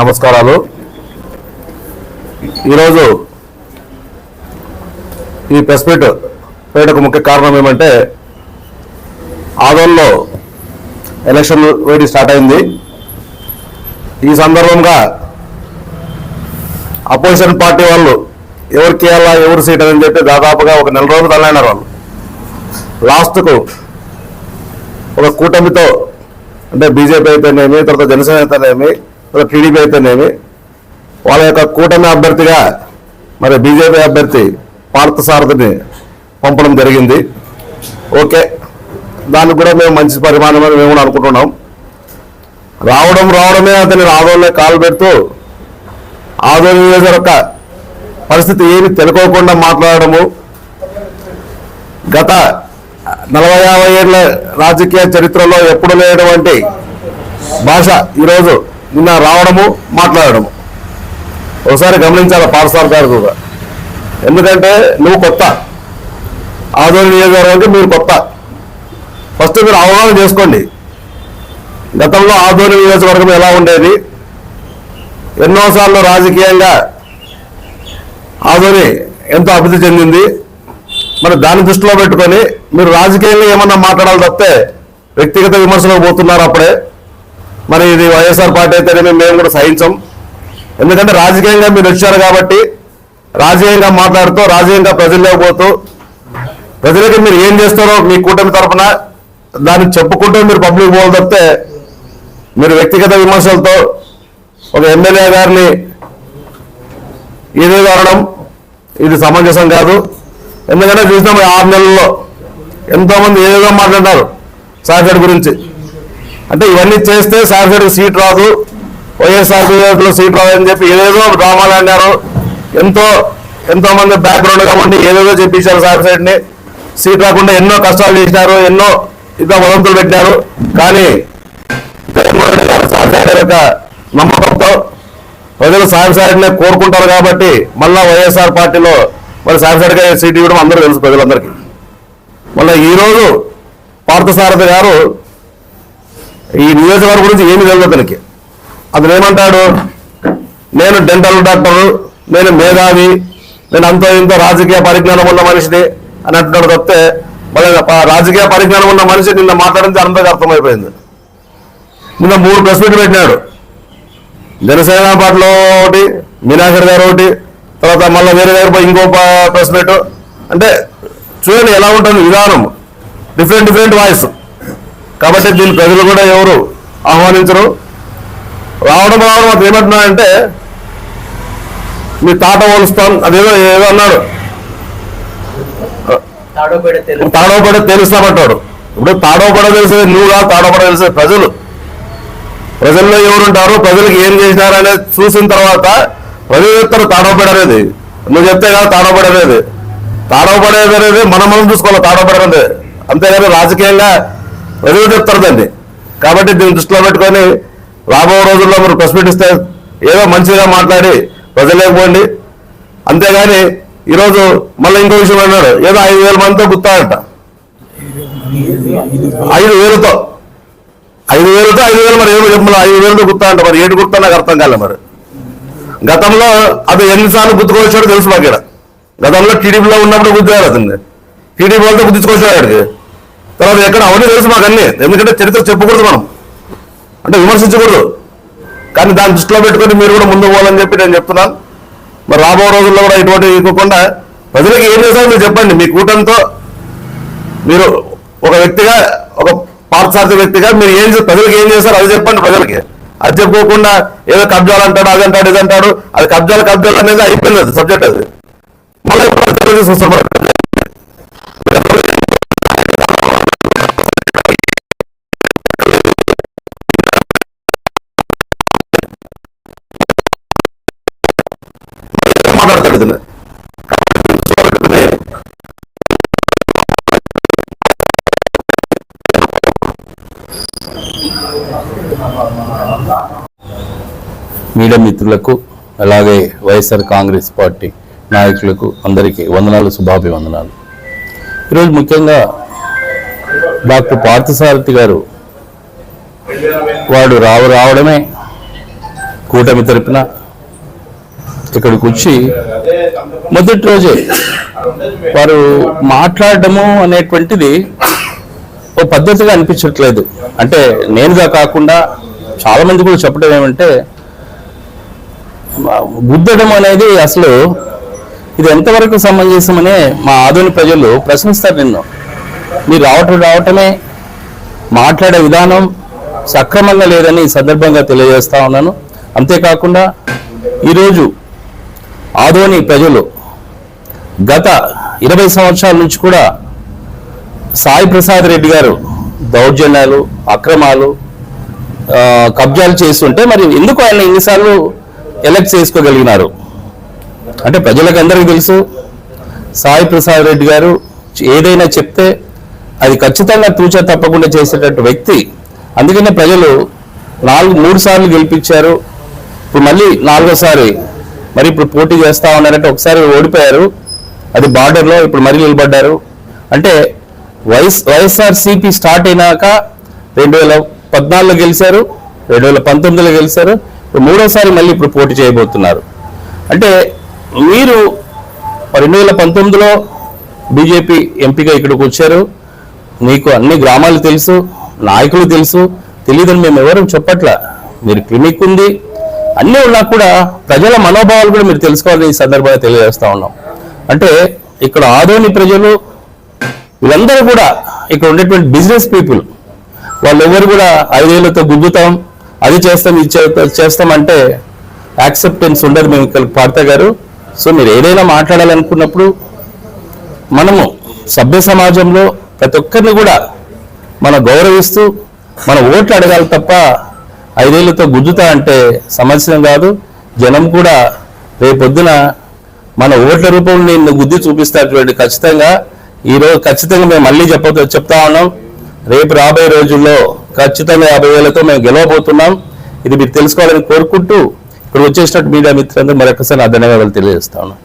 నమస్కారాలు. ఈరోజు ఈ ప్రెస్ మీట్ పెట్టకు ముఖ్య కారణం ఏమంటే ఆదోన్లో ఎలక్షన్ వేడి స్టార్ట్ అయింది. ఈ సందర్భంగా అపోజిషన్ పార్టీ వాళ్ళు ఎవరికి వెళ్ళా ఎవరు సీట్ అని చెప్పి దాదాపుగా ఒక నెల రోజులు తల్లైనారు వాళ్ళు. లాస్ట్కు ఒక కూటమితో అంటే బీజేపీ అయితేనేమి తర్వాత జనసేన అయితేనేమి మరి టీడీపీ అయితేనేమి వాళ్ళ యొక్క కూటమి అభ్యర్థిగా మరి బీజేపీ అభ్యర్థి పార్థసారథిని పంపడం జరిగింది. ఓకే దానికి కూడా మేము మంచి పరిమాణం అని మేము కూడా అనుకుంటున్నాం. రావడం రావడమే అతని ఆదోళన కాలు పెడుతూ ఆదోళన నియోజకవర్గ పరిస్థితి ఏమి తెలుకోకుండా మాట్లాడడము. గత నలభై యాభై ఏళ్ళ రాజకీయ చరిత్రలో ఎప్పుడు లేనటువంటి భాష ఈరోజు నిన్న రావడము మాట్లాడడము. ఒకసారి గమనించాలి పాఠశాల గారు కూడా. ఎందుకంటే నువ్వు కొత్త. ఆదోళన నియోజకవర్గానికి మీరు కొత్త. ఫస్ట్ మీరు అవగాహన చేసుకోండి. గతంలో ఆదోళన నియోజకవర్గం ఎలా ఉండేది? ఎన్నోసార్లు రాజకీయంగా ఆదోని ఎంతో అభివృద్ధి చెందింది. మరి దాన్ని దృష్టిలో పెట్టుకొని మీరు రాజకీయంగా ఏమన్నా మాట్లాడాలి తప్పితే వ్యక్తిగత విమర్శలకు పోతున్నారు అప్పుడే. మరి ఇది వైఎస్ఆర్ పార్టీ అయితేనే మేము కూడా సహించం. ఎందుకంటే రాజకీయంగా మీరు వచ్చారు కాబట్టి రాజకీయంగా మాట్లాడుతూ రాజకీయంగా ప్రజల్లో పోతూ ప్రజలకి మీరు ఏం చేస్తారో మీ కూటమి తరఫున దాన్ని చెప్పుకుంటూ మీరు పబ్లిక్ పోవాలి తప్పితే మీరు వ్యక్తిగత విమర్శలతో ఒక ఎమ్మెల్యే గారిని ఇదే అనడం ఇది సమంజసం కాదు. ఎందుకంటే చూసినాం ఆరు నెలల్లో ఎంతో మంది ఏదేదో మాట్లాడారు సాగర్ గురించి. అంటే ఇవన్నీ చేస్తే సార్ఫెడ్ సీట్ రాదు వైఎస్ఆర్లో సీట్ రాదు అని చెప్పి ఏదేదో డ్రామాలు అన్నారు. ఎంతో ఎంతో మంది బ్యాక్గ్రౌండ్ కాబట్టి ఏదేదో చెప్పించారు సార్ని సీట్ రాకుండా ఎన్నో కష్టాలు చేసినారు ఎన్నో ఇద్దరు వదంతులు పెట్టినారు. కానీ యొక్క నమ్మకంతో ప్రజలు సాగర్ సారిని కోరుకుంటారు కాబట్టి మళ్ళా వైఎస్ఆర్ పార్టీలో మరి సారిసారిగా సీట్ ఇవ్వడం అందరూ తెలుసు ప్రజలందరికీ. మళ్ళీ ఈరోజు పార్థసారథి గారు ఈ నియోజకవర్గం గురించి ఏమి తెలియదు అతనికి. అతను ఏమంటాడు? నేను డెంటల్ డాక్టర్ నేను మేధావి నేను అంతో ఇంతో రాజకీయ పరిజ్ఞానం ఉన్న మనిషిని అని అంటున్నాడు తప్పితే మళ్ళీ రాజకీయ పరిజ్ఞానం ఉన్న మనిషి నిన్న మాట్లాడింది అందరికీ అర్థమైపోయింది. నిన్న మూడు ప్రెస్ మీట్లు పెట్టినాడు. జనసేన పార్టీలో ఒకటి మీనాకర్ గారు ఒకటి తర్వాత మళ్ళీ వేరే దగ్గర పోయి ఇంకో ప- ప్రెస్ మీట్ అంటే చూడండి ఎలా ఉంటుంది విధానం. డిఫరెంట్ డిఫరెంట్ వాయిస్ కాబట్టి దీని ప్రజలు కూడా ఎవరు ఆహ్వానించరు? రావడం రావడం అతను ఏమంటున్నాడంటే మీ తాట పోలుస్తాం అదేదో ఏదో అన్నాడు. తాడోపడ తెలుస్తామంటాడు. ఇప్పుడు తాడోపడ తెలిసేది నువ్వుగా తాడోపడ తెలిసేది ప్రజలు. ప్రజల్లో ఎవరుంటారు ప్రజలకు ఏం చేసినారు అనేది చూసిన తర్వాత ప్రజలు చెప్తారు తాడోపడ అనేది. నువ్వు చెప్తే కాదు తాడోపడ అనేది. తాడోపడేది అనేది మనం మనం చూసుకోవాలి తాడోపడ అనేది. అంతేగాని రాజకీయంగా ప్రజలు చెప్తారు దాన్ని. కాబట్టి దీన్ని దృష్టిలో పెట్టుకొని రాబో రోజుల్లో మీరు ప్రెస్ మీట్ ఏదో మంచిగా మాట్లాడి ప్రజలేకపోండి అంతేగాని ఈరోజు మళ్ళీ ఇంకో విషయం అన్నాడు ఏదో ఐదు వేల మందితో గుర్తాడంట ఐదు వేలతో. ఐదు వేలతో ఐదు వేలు మరి ఏమో చెప్పాలి ఐదు వేలతో గుర్తా అంట మరి. ఏడు గుర్తా నాకు అర్థం కాలే మరి. గతంలో అది ఎన్నిసార్లు గుర్తుకొచ్చాడో తెలుసు మాకు గతంలో టీడీపీలో ఉన్నప్పుడు గుర్తురాడు అతన్ని. టీడీపీ వాళ్ళతో గుర్తుకొచ్చాడు అక్కడికి తర్వాత ఎక్కడ అవన్నీ తెలుసు మాకు అన్ని ఎందుకంటే చరిత్ర చెప్పకూడదు మనం. అంటే విమర్శించకూడదు. కానీ దాన్ని దృష్టిలో పెట్టుకొని మీరు కూడా ముందు పోవాలని చెప్పి నేను చెప్తున్నాను. మరి రాబో రోజుల్లో కూడా ఇటువంటి ఇవ్వకుండా ప్రజలకు ఏం చేశారో మీరు చెప్పండి. మీ కూటమితో మీరు ఒక వ్యక్తిగా ఒక పార్థసారథి వ్యక్తిగా మీరు ఏం ప్రజలకు ఏం చేశారు అది చెప్పండి ప్రజలకి. అది చెప్పుకోకుండా ఏదో కబ్జాలు అంటాడు అది అంటాడు ఇది అంటాడు. అది కబ్జాలు కబ్జాలు అనేది అయిపోయింది అది సబ్జెక్ట్ అది. మళ్ళీ ఇప్పుడు మీడియా మిత్రులకు అలాగే వైఎస్ఆర్ కాంగ్రెస్ పార్టీ నాయకులకు అందరికీ వందనాలు శుభాభివందనాలు. ఈరోజు ముఖ్యంగా డాక్టర్ పార్థసారథి గారు వాడు రావు రావడమే కూటమి తరపున ఇక్కడికి వచ్చి మొదటి రోజే వారు మాట్లాడటము అనేటువంటిది ఓ పద్ధతిగా అనిపించట్లేదు. అంటే నేనుగా కాకుండా చాలామంది కూడా చెప్పడం ఏమంటే గుద్దడం అనేది అసలు ఇది ఎంతవరకు సమంజసమనే మా ఆధునిక ప్రజలు ప్రశ్నిస్తారు నిన్ను. మీరు రావటం రావటమే మాట్లాడే విధానం సక్రమంగా లేదని సందర్భంగా తెలియజేస్తా ఉన్నాను. అంతేకాకుండా ఈరోజు ఆదోని ప్రజలు గత ఇరవై సంవత్సరాల నుంచి కూడా సాయి ప్రసాద్ రెడ్డి గారు దౌర్జన్యాలు అక్రమాలు కబ్జాలు చేస్తుంటే మరి ఎందుకు ఆయన ఎన్నిసార్లు ఎలక్ట్ చేసుకోగలిగినారు? అంటే ప్రజలకు అందరికీ తెలుసు సాయి ప్రసాద్ రెడ్డి గారు ఏదైనా చెప్తే అది ఖచ్చితంగా తూచా తప్పకుండా చేసేటట్టు వ్యక్తి. అందుకనే ప్రజలు నాలుగు మూడు సార్లు గెలిపించారు. ఇప్పుడు మళ్ళీ నాలుగోసారి మరి ఇప్పుడు పోటీ చేస్తా ఉన్నారంటే ఒకసారి ఓడిపోయారు. అది బార్డర్లో ఇప్పుడు మరీ నిలబడ్డారు. అంటే వైఎస్ వైఎస్ఆర్సీపీ స్టార్ట్ అయినాక రెండు వేల పద్నాలుగులో గెలిచారు రెండు వేల పంతొమ్మిదిలో గెలిచారు మూడోసారి మళ్ళీ ఇప్పుడు పోటీ చేయబోతున్నారు. అంటే మీరు రెండు వేల పంతొమ్మిదిలో బీజేపీ ఎంపీగా ఇక్కడికి వచ్చారు. మీకు అన్ని గ్రామాలు తెలుసు నాయకులు తెలుసు తెలియదని మేము ఎవరు చెప్పట్ల. మీరు క్లినిక్ ఉంది. అన్నీ ఉన్నా కూడా ప్రజల మనోభావాలు కూడా మీరు తెలుసుకోవాలని ఈ సందర్భంగా తెలియజేస్తా ఉన్నాం. అంటే ఇక్కడ ఆదోని ప్రజలు వీళ్ళందరూ కూడా ఇక్కడ ఉండేటువంటి బిజినెస్ పీపుల్ వాళ్ళు ఎవరు కూడా ఐదేళ్ళతో గుద్దుతాం అది చేస్తాం ఇది చేస్తామంటే చేస్తాం అంటే యాక్సెప్టెన్స్ ఉండదు మేము ఇక్కడ పార్త గారు. సో మీరు ఏదైనా మాట్లాడాలనుకున్నప్పుడు మనము సభ్య సమాజంలో ప్రతి ఒక్కరిని కూడా మనం గౌరవిస్తూ మన ఓట్లు అడగాలి తప్ప ఐదేళ్ళతో గుద్దుతా అంటే సమస్య కాదు. జనం కూడా రేపొద్దున మన ఓట్ల రూపంలో నిన్ను గుద్ది చూపిస్తాటువంటి ఖచ్చితంగా ఈ రోజు ఖచ్చితంగా మేము మళ్ళీ చెప్ప చెప్తా ఉన్నాం. రేపు రాబోయే రోజుల్లో ఖచ్చితంగా యాభై వేలతో మేము గెలవబోతున్నాం. ఇది మీరు తెలుసుకోవాలని కోరుకుంటూ ఇక్కడ వచ్చేసినట్టు మీడియా మిత్రులందరూ మరొకసారి నా ధన్యవాదాలు తెలియజేస్తా ఉన్నాం.